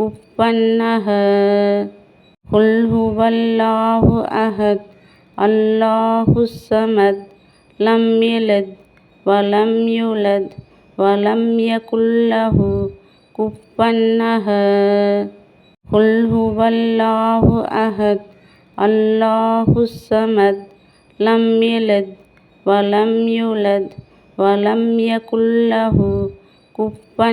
أحد قل هو الله أحد الله الصمد لم يلد ولم يولد ولم يكن له كفوا قل هو الله أحد الله الصمد لم يلد ولم يولد ولم يكن له كفوا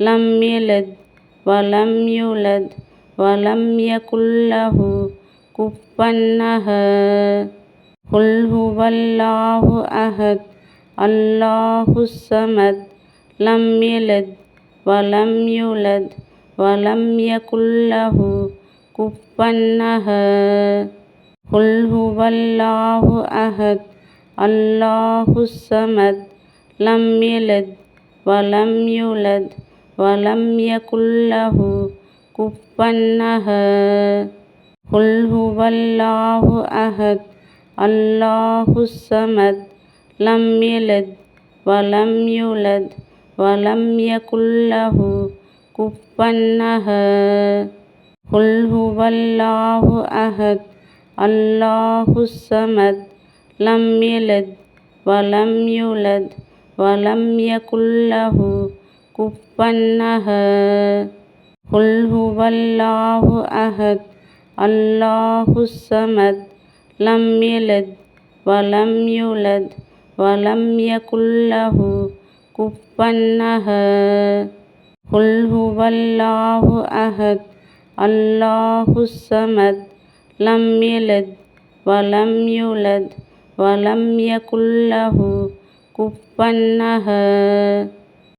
لم يلد ولم يولد ولم يكن له كفوا أحد. قل هو الله أحد الله الصمد. لم يلد ولم يولد ولم يكن له كفوا أحد. قل هو الله أحد الله الصمد. لم يلد ولم يولد ولم يكن له كفوا أحد. قل هو الله أحد. الله الصمد لم يلد ولم يولد ولم يكن له كفوا أحد. قل هو الله أحد. الله الصمد لم يلد ولم يولد ولم يكن له أحد قل هو الله أحد الله الصمد لم يلد ولم يولد ولم يكن له كفوا قل هو الله أحد الله الصمد لم يلد ولم يولد ولم يكن له كفوا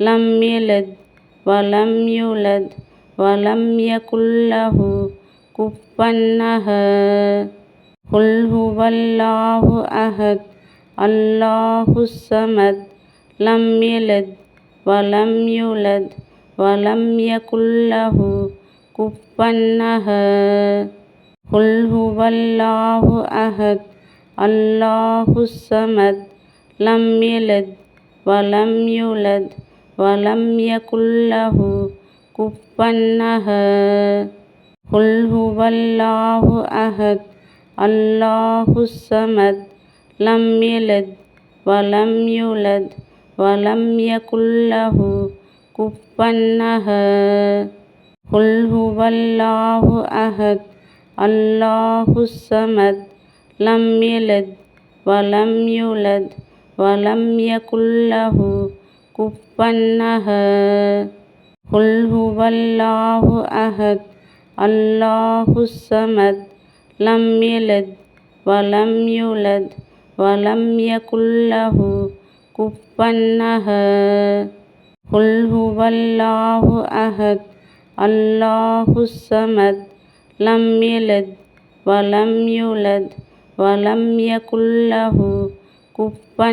لم يلد ولم يولد ولم يكن له كفوا أحد قل هو الله أحد الله الصمد لم يلد ولم يولد ولم يكن له كفوا أحد قل هو الله أحد ولم يكن له كفوا أحد. قل هو الله أحد. الله الصمد لم يلد ولم يولد ولم يكن له كفوا أحد. قل هو الله أحد. الله الصمد لم يلد ولم يولد ولم يكن له أحد قل هو الله أحد الله الصمد لم يلد ولم يولد ولم يكن له كفوا قل هو الله أحد الله الصمد لم يلد ولم يولد ولم يكن له كفوا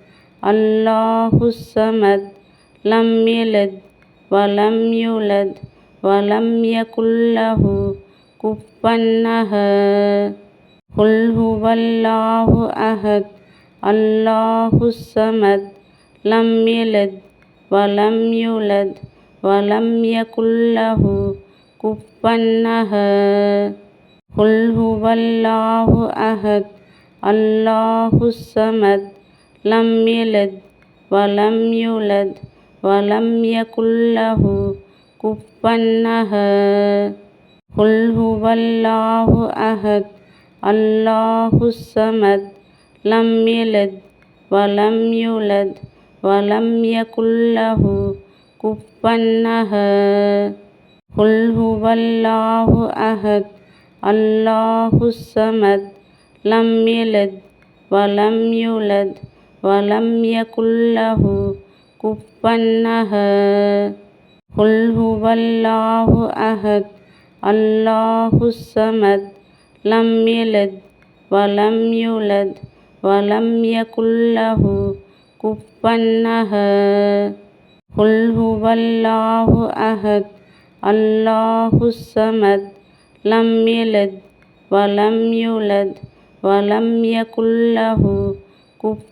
الله الصمد لم يلد ولم يولد ولم يكن له كفوا أحد قل هو الله أحد الله الصمد لم يلد ولم يولد ولم يكن له كفوا أحد لم يلد ولم يولد ولم يكن له كفوا أحد. قل هو الله أحد الله الصمد. لم يلد ولم يولد ولم يكن له كفوا أحد. قل هو الله أحد الله الصمد. لم يلد ولم يولد ولم يكن له كفوا أحد. قل هو الله أحد. الله الصمد لم يلد ولم يولد ولم يكن له كفوا أحد. قل هو الله أحد. الله الصمد لم يلد ولم يولد ولم يكن له كفوا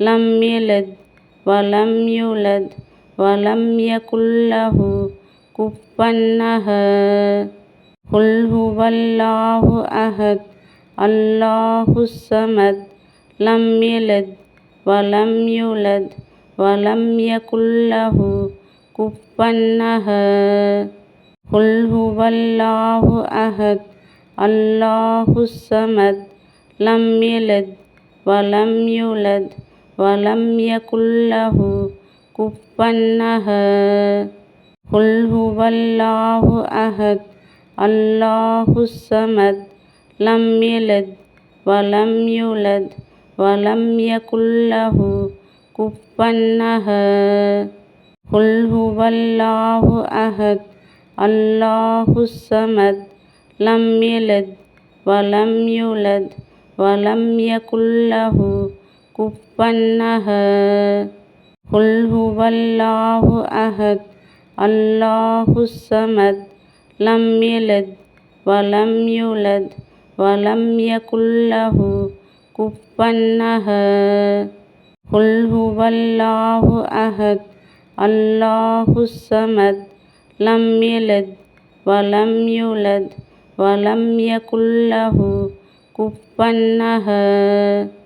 لم يلد ولم يولد ولم يكن له كفوا أحد. قل هو الله أحد الله الصمد. لم يلد ولم يولد ولم يكن له كفوا أحد. قل هو الله أحد الله الصمد. لم يلد ولم يولد ولم يكن له كفوا أحد. قل هو الله أحد. الله الصمد لم يلد ولم يولد ولم يكن له كفوا أحد. قل هو الله أحد. الله الصمد لم يلد ولم يولد ولم يكن له أحد قل هو الله أحد الله الصمد لم يلد ولم يولد ولم يكن له كفوا قل هو الله أحد الله الصمد لم يلد ولم يولد ولم يكن له كفوا أحد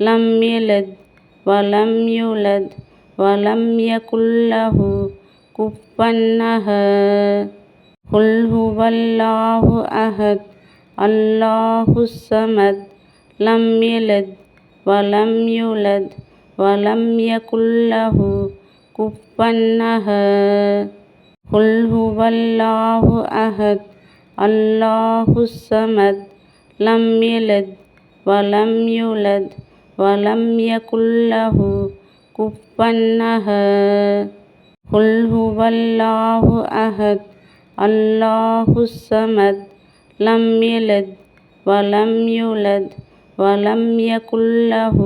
لم يلد ولم يولد ولم يكن له كفوا أحد قل هو الله أحد الله الصمد لم يلد ولم يولد ولم يكن له كفوا أحد قل هو الله أحد ولم يكن له كفوا أحد. قل هو الله أحد. الله الصمد لم يلد ولم يولد ولم يكن له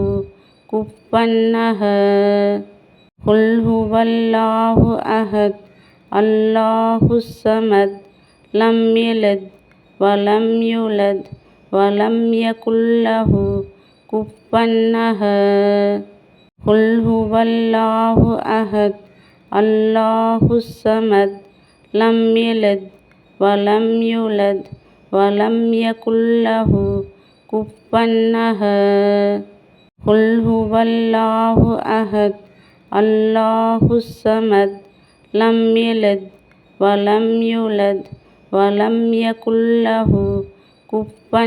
كفوا أحد. قل هو الله أحد. الله الصمد لم يلد ولم يولد ولم يكن له أحد قل هو الله أحد الله الصمد لم يلد ولم يولد ولم يكن له كفوا قل هو الله أحد الله الصمد لم يلد ولم يولد ولم يكن له كفوا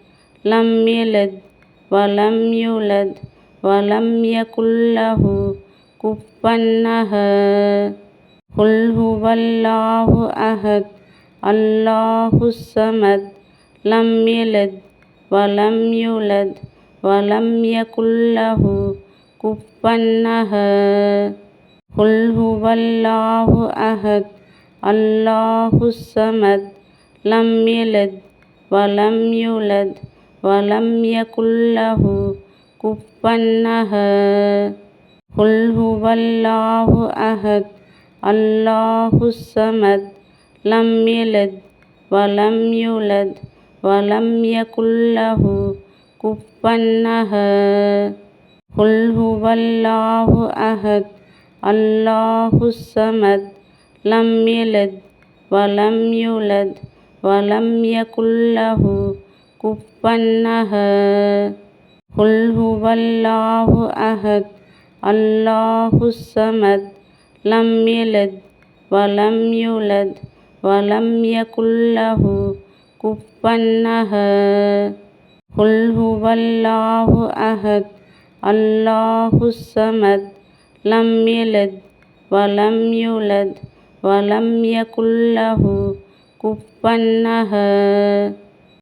لم يلد ولم يولد ولم يكن له كفوا أحد. قل هو الله أحد الله الصمد. لم يلد ولم يولد ولم يكن له كفوا أحد. قل هو الله أحد الله الصمد. لم يلد ولم يولد ولم يكن له كفوا أحد. قل هو الله أحد. الله الصمد لم يلد ولم يولد ولم يكن له كفوا أحد. قل هو الله أحد. الله الصمد لم يلد ولم يولد ولم يكن له كفوا أحد قل هو الله أحد الله الصمد لم يلد ولم يولد ولم يكن له كفوا أحد قل هو الله أحد الله الصمد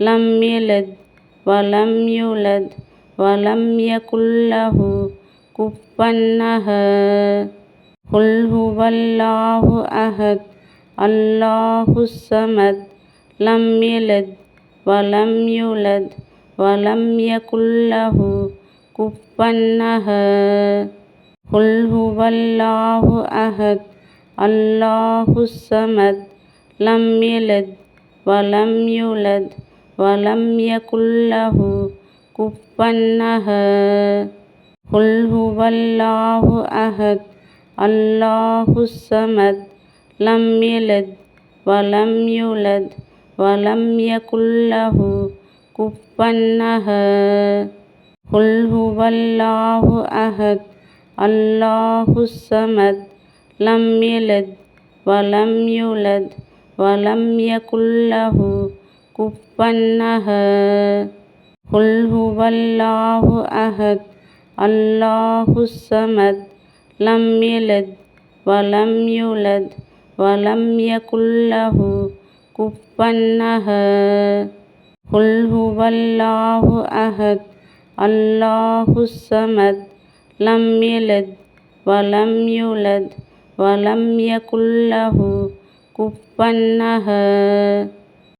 لم يلد ولم يولد ولم يكن له كفوا أحد. قل هو الله أحد الله الصمد. لم يلد ولم يولد ولم يكن له كفوا أحد. قل هو الله أحد الله الصمد. لم يلد ولم يولد ولم يكن له كفوا أحد. قل هو الله أحد. الله الصمد لم يلد ولم يولد ولم يكن له كفوا أحد. قل هو الله أحد. الله الصمد لم يلد ولم يولد ولم يكن له أحد قل هو الله أحد الله الصمد لم يلد ولم يولد ولم يكن له كفوا قل هو الله أحد الله الصمد لم يلد ولم يولد ولم يكن له كفوا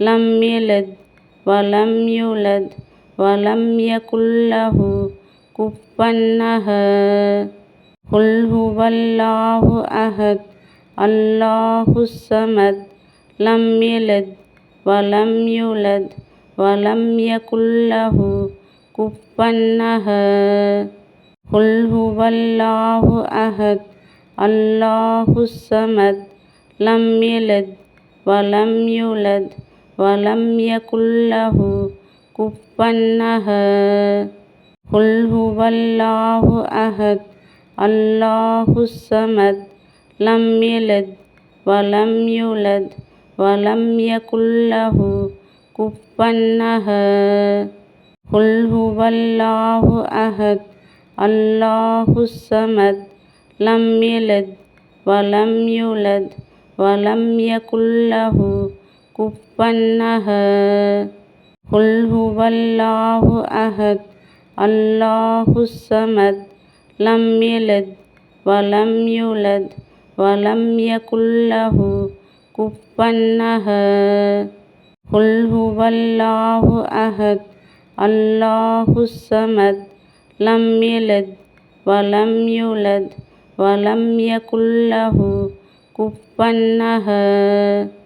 لم يلد ولم يولد ولم يكن له كفوا أحد. قل هو الله أحد الله الصمد. لم يلد ولم يولد ولم يكن له كفوا أحد. قل هو الله أحد الله الصمد. لم يلد ولم يولد ولم يكن له كفوا أحد. قل هو الله أحد. الله الصمد لم يلد ولم يولد ولم يكن له كفوا أحد. قل هو الله أحد. الله الصمد لم يلد ولم يولد ولم يكن له أحد قل هو الله أحد الله الصمد لم يلد ولم يولد ولم يكن له كفوا قل هو الله أحد الله الصمد لم يلد ولم يولد ولم يكن له كفوا أحد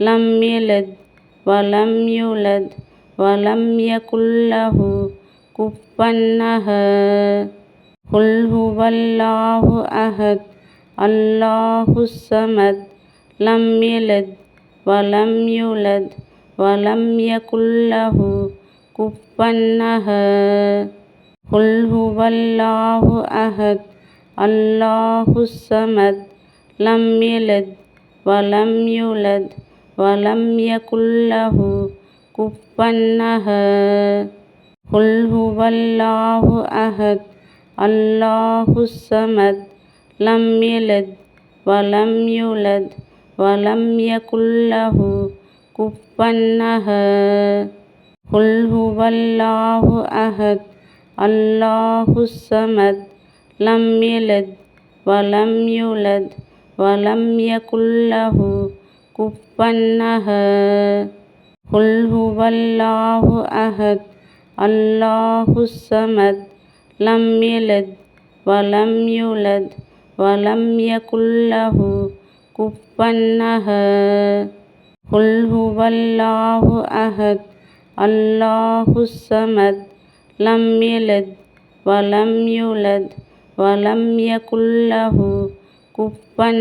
لم يلد ولم يولد ولم يكن له كفوا أحد. قل هو الله أحد الله الصمد. لم يلد ولم يولد ولم يكن له كفوا أحد. قل هو الله أحد الله الصمد. لم يلد ولم يولد ولم يكن له كفوا أحد. قل هو الله أحد. الله الصمد لم يلد ولم يولد ولم يكن له كفوا أحد. قل هو الله أحد. الله الصمد لم يلد ولم يولد ولم يكن له أحد قل هو الله أحد الله الصمد لم يلد ولم يولد ولم يكن له كفوا قل هو الله أحد الله الصمد لم يلد ولم يولد ولم يكن له كفوا